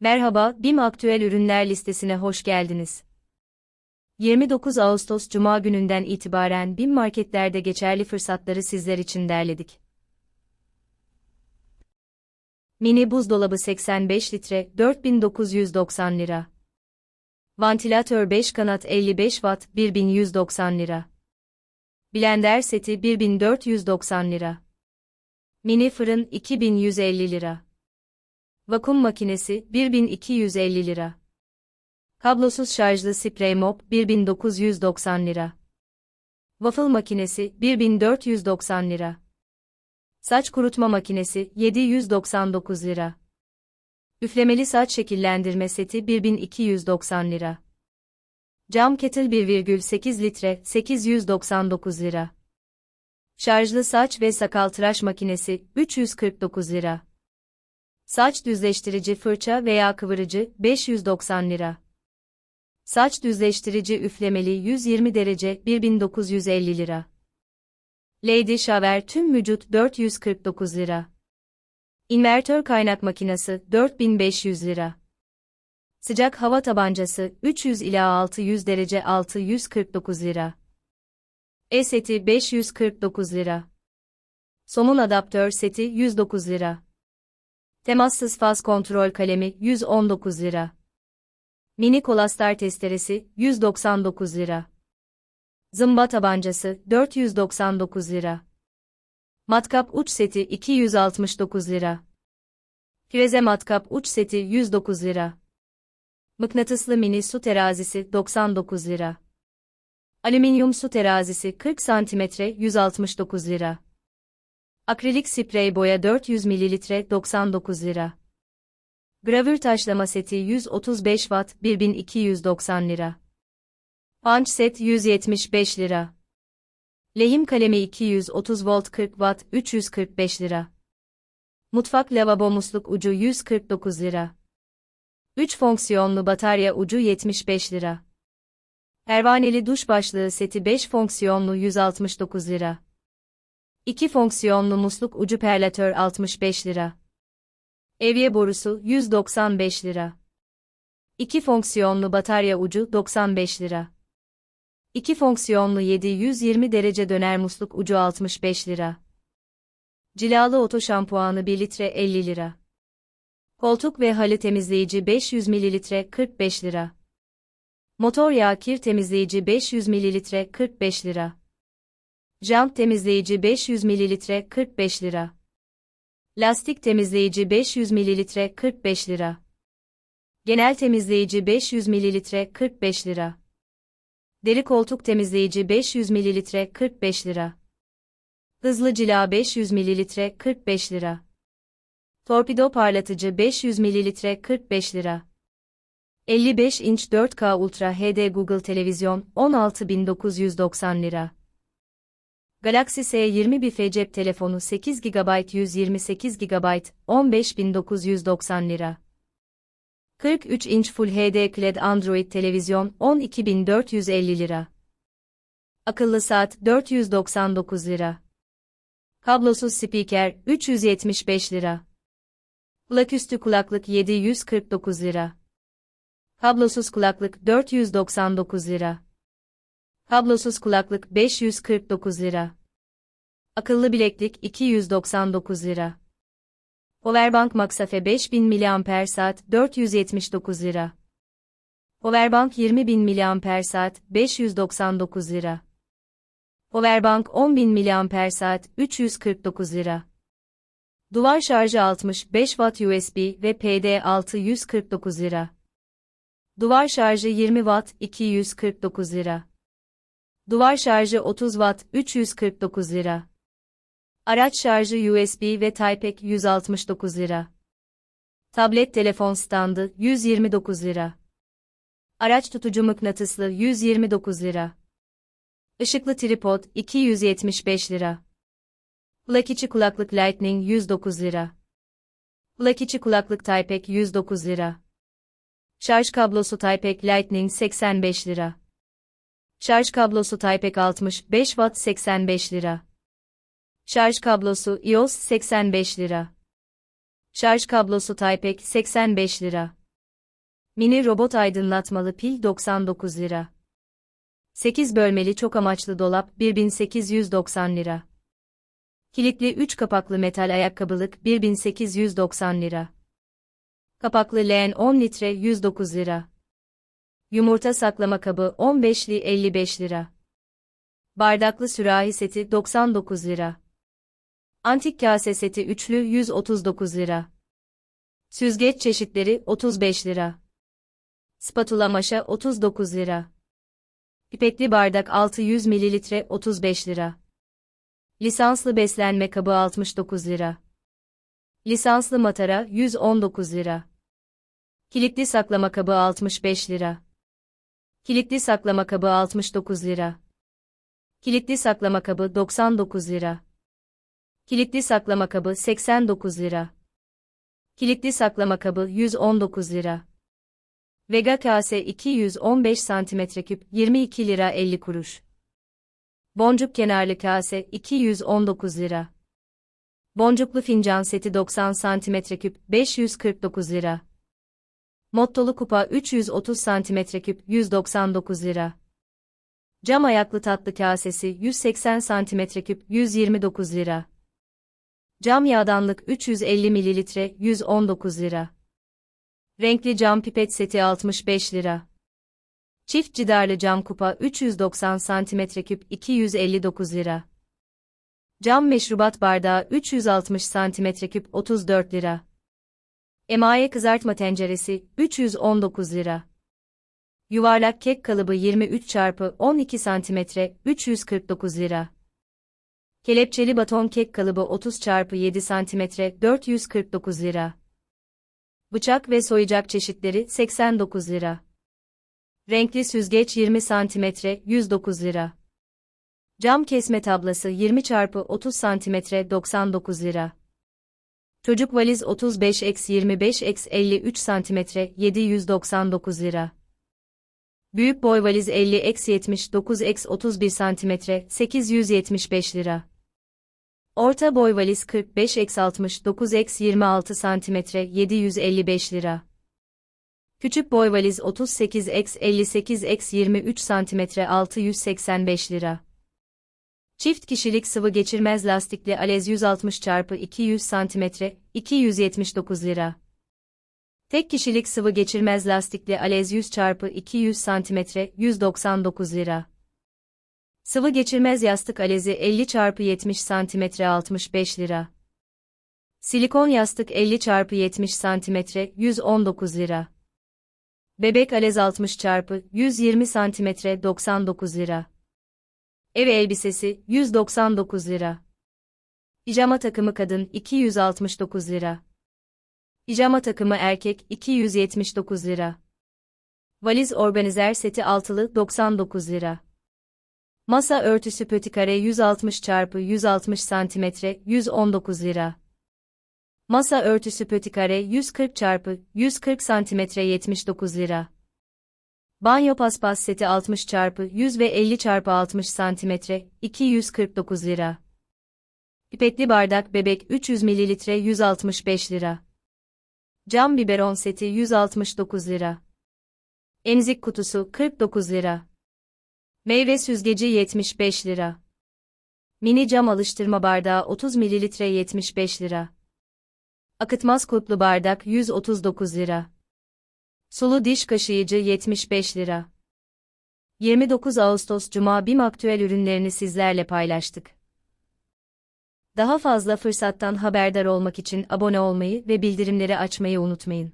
Merhaba, BİM Aktüel Ürünler listesine hoş geldiniz. 29 Ağustos Cuma gününden itibaren BİM marketlerde geçerli fırsatları sizler için derledik. Mini buzdolabı 85 litre 4990 lira. Vantilatör 5 kanat 55 watt 1190 lira. Blender seti 1490 lira. Mini fırın 2150 lira. Vakum makinesi 1250 lira. Kablosuz şarjlı sprey mop 1990 lira. Waffle makinesi 1490 lira. Saç kurutma makinesi 799 lira. Üflemeli saç şekillendirme seti 1290 lira. Cam kettle 1,8 litre 899 lira. Şarjlı saç ve sakal tıraş makinesi 349 lira. Saç düzleştirici fırça veya kıvırıcı 590 lira. Saç düzleştirici üflemeli 120 derece 1950 lira. Lady Shower tüm vücut 449 lira. İnvertör kaynak makinesi 4500 lira. Sıcak hava tabancası 300 ila 600 derece 649 lira. E-seti 549 lira. Somun adaptör seti 109 lira. Temassız faz kontrol kalemi 119 lira. Mini kolastar testeresi 199 lira. Zımba tabancası 499 lira. Matkap uç seti 269 lira. Freze matkap uç seti 109 lira. Mıknatıslı mini su terazisi 99 lira. Alüminyum su terazisi 40 cm 169 lira. Akrilik sprey boya 400 ml 99 lira. Gravür taşlama seti 135 watt 1290 lira. Punch set 175 lira. Lehim kalemi 230 volt 40 watt 345 lira. Mutfak lavabo musluk ucu 149 lira. 3 fonksiyonlu batarya ucu 75 lira. Pervaneli duş başlığı seti 5 fonksiyonlu 169 lira. 2 fonksiyonlu musluk ucu perlatör 65 lira. Evye borusu 195 lira. 2 fonksiyonlu batarya ucu 95 lira. 2 fonksiyonlu 720 derece döner musluk ucu 65 lira. Cilalı oto şampuanı 1 litre 50 lira. Koltuk ve halı temizleyici 500 ml 45 lira. Motor yağ kir temizleyici 500 ml 45 lira. Jant temizleyici 500 ml 45 lira. Lastik temizleyici 500 ml 45 lira. Genel temizleyici 500 ml 45 lira. Deri koltuk temizleyici 500 ml 45 lira. Hızlı cila 500 ml 45 lira. Torpido parlatıcı 500 ml 45 lira. 55 inç 4K Ultra HD Google Televizyon 16990 lira. Galaxy S20 bir cep telefonu 8 GB 128 GB 15990 lira. 43 inç Full HD QLED Android televizyon 12450 lira. Akıllı saat 499 lira. Kablosuz spiker 375 lira. Kulaküstü kulaklık 749 lira. Kablosuz kulaklık 499 lira. Kablosuz kulaklık 549 lira. Akıllı bileklik 299 lira. Powerbank Maxafe 5000 mAh 479 lira. Powerbank 20000 mAh 599 lira. Powerbank 10000 mAh 349 lira. Duvar şarjı 65 Watt USB ve PD6 149 lira. Duvar şarjı 20 Watt 249 lira. Duvar şarjı 30 Watt 349 lira. Araç şarjı USB ve Type-C 169 lira. Tablet telefon standı 129 lira. Araç tutucu mıknatıslı 129 lira. Işıklı tripod 275 lira. Kulak içi kulaklık Lightning 109 lira. Kulak içi kulaklık Type-C 109 lira. Şarj kablosu Type-C Lightning 85 lira. Şarj kablosu Type-C 65 Watt 85 lira. Şarj kablosu iOS 85 lira. Şarj kablosu Type-C 85 lira. Mini robot aydınlatmalı pil 99 lira. 8 bölmeli çok amaçlı dolap 1890 lira. Kilitli 3 kapaklı metal ayakkabılık 1890 lira. Kapaklı leğen 10 litre 109 lira. Yumurta saklama kabı 15'li 55 lira. Bardaklı sürahi seti 99 lira. Antik kase seti üçlü 139 lira. Süzgeç çeşitleri 35 lira. Spatula maşa 39 lira. Pipetli bardak 600 ml 35 lira. Lisanslı beslenme kabı 69 lira. Lisanslı matara 119 lira. Kilitli saklama kabı 65 lira. Kilitli saklama kabı 69 lira. Kilitli saklama kabı 99 lira. Kilitli saklama kabı 89 lira. Kilitli saklama kabı 119 lira. Vega kase 215 cm3 22 lira 50 kuruş. Boncuk kenarlı kase 219 lira. Boncuklu fincan seti 90 cm3 549 lira. Mottolu kupa 330 cm3 199 lira. Cam ayaklı tatlı kasesi 180 cm3 129 lira. Cam yağdanlık 350 ml 119 lira. Renkli cam pipet seti 65 lira. Çift cidarlı cam kupa 390 cm3 259 lira. Cam meşrubat bardağı 360 cm3 34 lira. Emaye kızartma tenceresi 319 lira. Yuvarlak kek kalıbı 23 çarpı 12 cm 349 lira. Kelepçeli baton kek kalıbı 30 çarpı 7 cm 449 lira. Bıçak ve soyacak çeşitleri 89 lira. Renkli süzgeç 20 cm 109 lira. Cam kesme tablası 20 çarpı 30 cm 99 lira. Çocuk valiz 35x25x53 cm 799 lira. Büyük boy valiz 50x79x31 cm 875 lira. Orta boy valiz 45x69x26 cm 755 lira. Küçük boy valiz 38x58x23 cm 685 lira. Çift kişilik sıvı geçirmez lastikli alez 160 x 200 cm 279 lira. Tek kişilik sıvı geçirmez lastikli alez 100 x 200 cm 199 lira. Sıvı geçirmez yastık alezi 50 x 70 cm 65 lira. Silikon yastık 50 x 70 cm 119 lira. Bebek alez 60 x 120 cm 99 lira. Ev elbisesi 199 lira. Pijama takımı kadın 269 lira. Pijama takımı erkek 279 lira. Valiz organizer seti altılı 99 lira. Masa örtüsü pötikare 160 x 160 cm 119 lira. Masa örtüsü pötikare 140 x 140 cm 79 lira. Banyo paspas seti 60 x 100 ve 50 x 60 cm 249 lira. Pipetli bardak bebek 300 ml 165 lira. Cam biberon seti 169 lira. Emzik kutusu 49 lira. Meyve süzgeci 75 lira. Mini cam alıştırma bardağı 30 ml 75 lira. Akıtmaz kutlu bardak 139 lira. Sulu diş kaşıyıcı 75 lira. 29 Ağustos Cuma BİM aktüel ürünlerini sizlerle paylaştık. Daha fazla fırsattan haberdar olmak için abone olmayı ve bildirimleri açmayı unutmayın.